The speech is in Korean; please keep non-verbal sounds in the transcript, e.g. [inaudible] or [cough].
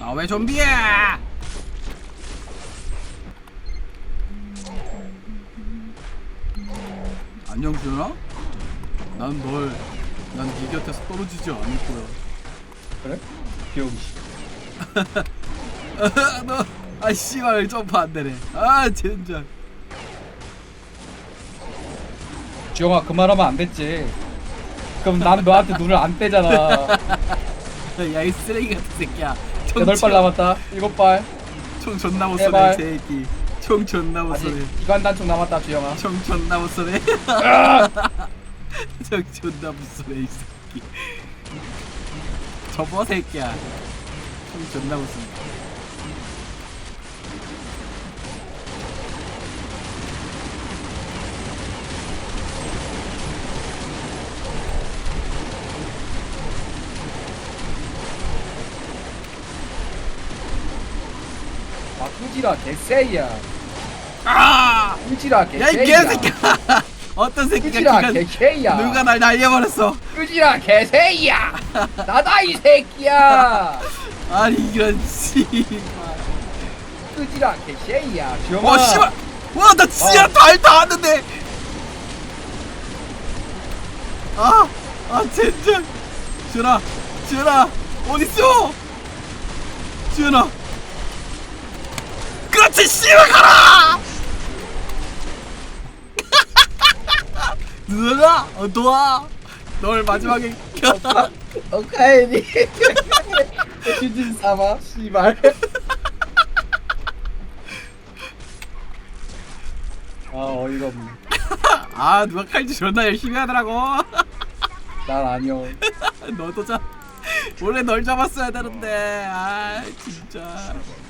나 왜 좀비야? 안녕 주연아? 난 널, 난 네 곁에서 떨어지지 않을 거야. 그래? 귀여우시. [laughs] 너, 아 씨발 점프 안 되네. 아 진짜. 주영아 그 말하면 안 됐지. 그럼 난 너한테 눈을 안 떼잖아. [laughs] 야 이 쓰레기 같은 새끼야. 총 여덟 발 남았다. 일곱 발. 총 존나 못 제발. 쏘네 새끼. 총 존나 못 아직 쏘네. 이관 단총 남았다 주영아. 총 존나 못 쏘네. [laughs] 총 존나 못 쏘네 이 새끼. 접어 새끼야. 총 존나 못 쏘네. 아 끄지라 개쎄야. 아! 끄지라 야이 개쎄야. 개새끼야. [laughs] 어떤 새끼가 끄지라 기가 개쎄야. 누가 날 날려버렸어. 끄지라 개새야. 나다 이 새끼야. [laughs] 아니 이런. 끄지라 개쎄야. 주영아. 와 씨발. 와나 어. 달다 왔는데. 아, 아 젠장. 지현아, 지현아, 어디 있어? 지현아. 그렇지 씨발 가라. [laughs] 누나, 어, 도와. 널 마지막에 겨. 오카에니. 휴진 삼아 씨발. [laughs] 아 어이가 없네. [laughs] 아 누가 칼질 존나 열심히 하더라고. 난 아니요. 너도 자. 원래 널 잡았어야 되는데. 아 진짜.